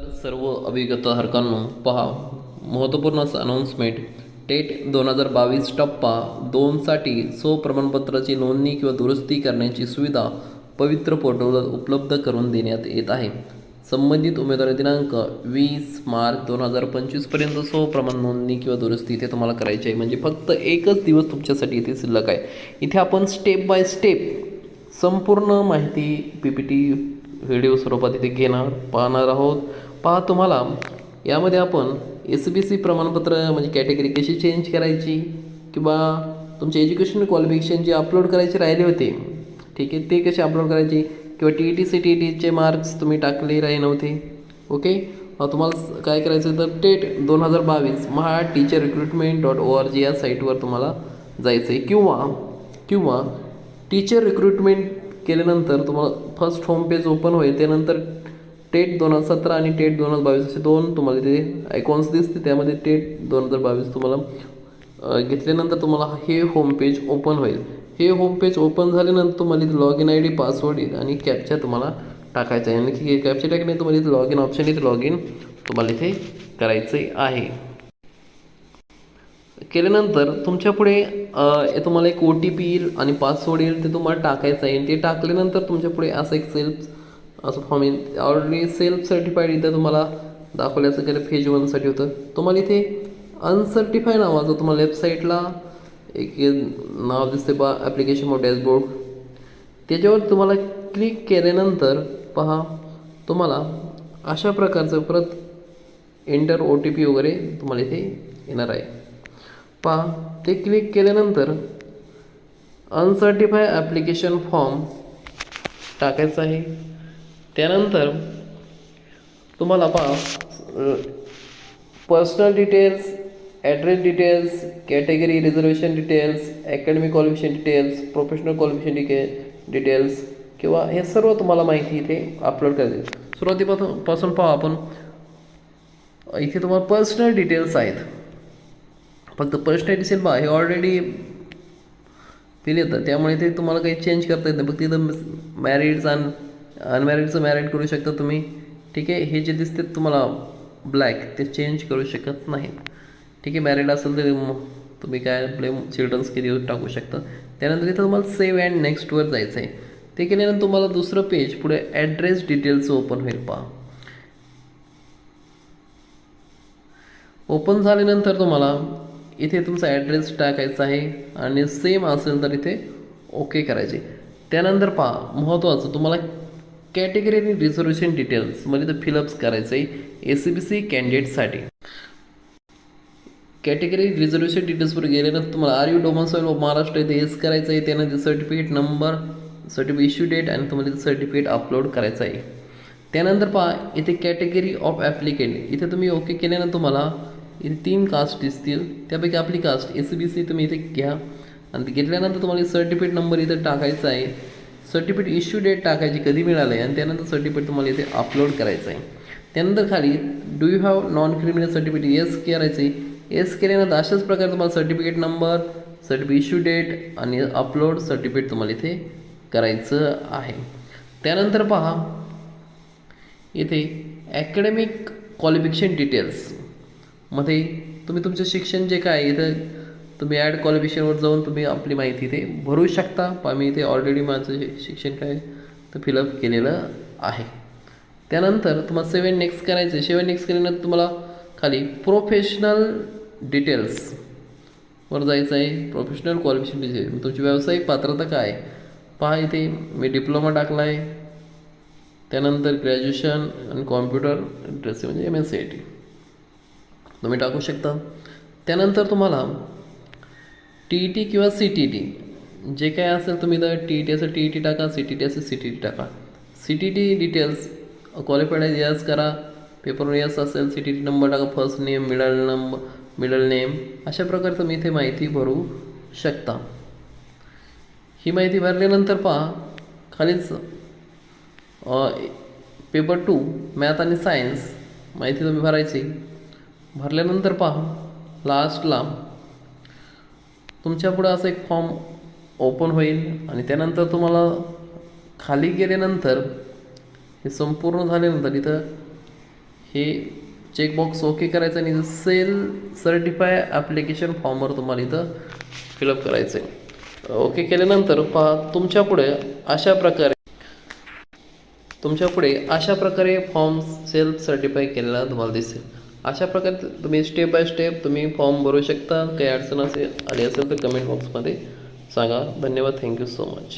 सर्व अभिगत हरकांनो पहा महत्त्वपूर्ण अनाऊन्समेंट टेट दोन हजार बावीस टप्पा दोनसाठी स्वप्रमाणपत्राची नोंदणी किंवा दुरुस्ती करण्याची सुविधा पवित्र पोर्टलवर उपलब्ध करून देण्यात येत आहे. संबंधित उमेदवारी दिनांक वीस मार्च दोन हजार पंचवीसपर्यंत स्वप्रमाण नोंदणी किंवा दुरुस्ती इथे तुम्हाला करायची आहे. म्हणजे फक्त एकच दिवस तुमच्यासाठी इथे शिल्लक आहे. इथे आपण स्टेप बाय स्टेप संपूर्ण माहिती पी पी टी व्हिडिओ स्वरूपात इथे घेणार पाहणार आहोत. पहा तुम्हाला यामध्ये आपण एस बी सी प्रमाणपत्र म्हणजे कॅटेगरी कशी चेंज करायची किंवा तुमचे एज्युकेशन क्वालिफिकेशन जे अपलोड करायचे राहिले होते ठीक आहे ते कसे अपलोड करायचे किंवा T E T C T E T marks तुम्ही टाकले राहिले नव्हते ओके तुम्हाला काय करायचं तर टेट दोन हजार बावीस Maha teacher recruitment dot O R G या साईटवर तुम्हाला जायचं आहे किंवा किंवा टीचर रिक्रुटमेंट केल्यानंतर तुम्हाला फर्स्ट होम पेज ओपन होईल त्यानंतर टेट दोन हजार सतरा आणि टेट दोन हजार बावीस असे दोन तुम्हाला तिथे आयकॉन्स दिसते. त्यामध्ये टेट दोन हजार बावीस तुम्हाला घेतल्यानंतर तुम्हाला हे होम पेज ओपन होईल. हे होम पेज ओपन झाल्यानंतर तुम्हाला इथे log in I D password आणि कॅप्चा तुम्हाला टाकायचा आहे. आणि कॅप्चा टाकणे तुम्हाला इथे लॉग इन ऑप्शन इथे लॉग इन तुम्हाला इथे करायचे आहे. केल्यानंतर तुमच्यापुढे तुम्हाला एक ओ टी पी येईल आणि पासवर्ड येईल ते तुम्हाला टाकायचं आहे. आणि ते टाकल्यानंतर तुमच्यापुढे असं एक सेल्फ असं फॉर्म येईल. ऑलरेडी सेल्फ सर्टिफाईड इथं तुम्हाला दाखवल्याचं गेलं फेज वनसाठी होतं तुम्हाला इथे अनसर्टिफाय नावाचं तुम्हाला वेबसाईटला एक नाव दिसते बा ॲप्लिकेशन मो डॅशबोर्ड त्याच्यावर तुम्हाला क्लिक केल्यानंतर पहा तुम्हाला अशा प्रकारचं परत एंटर ओ टी पी वगैरे तुम्हाला इथे येणार आहे. पहा ते क्लिक केल्यानंतर अनसर्टिफाय ॲप्लिकेशन फॉर्म टाकायचं आहे. त्यानंतर तुम्हाला पहा personal details address details category reservation details academic qualification details professional qualification decay details किंवा हे सर्व तुम्हाला माहिती इथे अपलोड करते सुरुवातीपासून पासून पहा आपण. इथे तुम्हाला पर्सनल डिटेल्स आहेत. फक्त पर्सनल डिटेल पहा हे ऑलरेडी दिले येतं त्यामुळे ते तुम्हाला काही चेंज करता येत नाही. फक्त इथं मॅरिड्स अँड अनमॅरिडचं मॅरिड करू शकता तुम्ही. ठीक आहे? हे जे दिसते तुम्हाला ब्लॅक ते चेंज करू शकत नाही ठीक आहे? मॅरिड असेल तर मग तुम्ही काय आपले चिल्ड्रन्स किती टाकू शकता. त्यानंतर इथं तुम्हाला सेव्ह अँड नेक्स्टवर जायचं आहे ते केल्यानंतर तुम्हाला दुसरं पेज पुढे ॲड्रेस डिटेल्सचं ओपन होईल पहा. ओपन झाल्यानंतर तुम्हाला इथे तुमचा ॲड्रेस टाकायचा आहे आणि सेम असेल तर इथे ओके करायचे. त्यानंतर पहा महत्त्वाचं तुम्हाला कॅटेगरी आणि रिझर्वेशन डिटेल्स तर फिलअप्स करायचं आहे ए सी बी सी कॅन्डिडेटसाठी कॅटेगरी रिझर्वेशन डिटेल्सवर गेल्यानंतर तुम्हाला are you domicile of Maharashtra इथे येस करायचं आहे त्यानंतर certificate number certificate issue date आणि तुम्हाला इथे सर्टिफिकेट अपलोड करायचं आहे त्यानंतर पहा इथे कॅटेगरी ऑफ ॲप्लिकेंट इथे तुम्ही ओके केल्यानंतर तुम्हाला इथे तीन कास्ट दिसतील. त्यापैकी आपली कास्ट एस बी सी तुम्ही इथे घ्या. आणि घेतल्यानंतर तुम्हाला सर्टिफिकेट नंबर इथे टाकायचा आहे. सर्टिफिकेट इश्यू डेट टाकायची कधी मिळालं आहे आणि त्यानंतर सर्टिफिकेट तुम्हाला इथे अपलोड करायचं आहे त्यानंतर खाली do you have non criminal certificate yes करायचं आहे येस केल्यानंतर अशाच प्रकारे तुम्हाला certificate number certificate issue date आणि अपलोड सर्टिफिकेट तुम्हाला इथे करायचं आहे. त्यानंतर पहा इथे ॲकॅडमिक क्वालिफिकेशन डिटेल्समध्ये तुम्ही तुमचं शिक्षण जे काय इथं तुम्ही ॲड क्वालिफिकेशनवर जाऊन तुम्ही आपली माहिती इथे भरू शकता. पण मी इथे ऑलरेडी माझं शिक्षण काय तर फिलअप केलेलं आहे. त्यानंतर तुम्हाला सेवन नेक्स्ट करायचं आहे. सेवन नेक्स्ट केल्यानंतर तुम्हाला खाली प्रोफेशनल डिटेल्स वर जायचं आहे. प्रोफेशनल क्वालिफिकेशन डिटेल तुमची व्यावसायिक पात्रता काय पहा इथे मी डिप्लोमा टाकला आहे. त्यानंतर ग्रॅज्युएशन आणि कॉम्प्युटर इंटरेस्ट म्हणजे M S C I T तुम्ही टाकू शकता. त्यानंतर तुम्हाला टी ई टी किंवा सी टी टी जे काय असेल तुम्ही तर टी ई टी असेल टी ई टी टाका सी टी टी असेल सी टी टी टाका. C T T details qualified आहे यस करा. पेपरवर यस असेल सी टी टी नंबर टाका first name middle number middle name अशा प्रकारे तुम्ही इथे माहिती भरू शकता. ही माहिती भरल्यानंतर पहा खालीच पेपर टू मॅथ आणि सायन्स माहिती तुम्ही भरायची. भरल्यानंतर पहा लास्टला तुमच्यापुढं असं एक फॉर्म ओपन होईल आणि त्यानंतर तुम्हाला खाली गेल्यानंतर हे संपूर्ण झाल्यानंतर इथं हे चेकबॉक्स ओके करायचं आणि सेल सर्टिफाय ॲप्लिकेशन फॉर्मवर तुम्हाला इथं फिलअप करायचं आहे. ओके केल्यानंतर पहा तुमच्यापुढे अशा प्रकारे तुमच्यापुढे अशा प्रकारे फॉर्म सेल्फ सर्टिफाय केलेला तुम्हाला दिसेल. अशा प्रकारे तुम्ही स्टेप बाय स्टेप तुम्ही फॉर्म भरू शकता. काही अडचण असेल आली असेल तर कमेंट बॉक्समध्ये सांगा. धन्यवाद. Thank you so much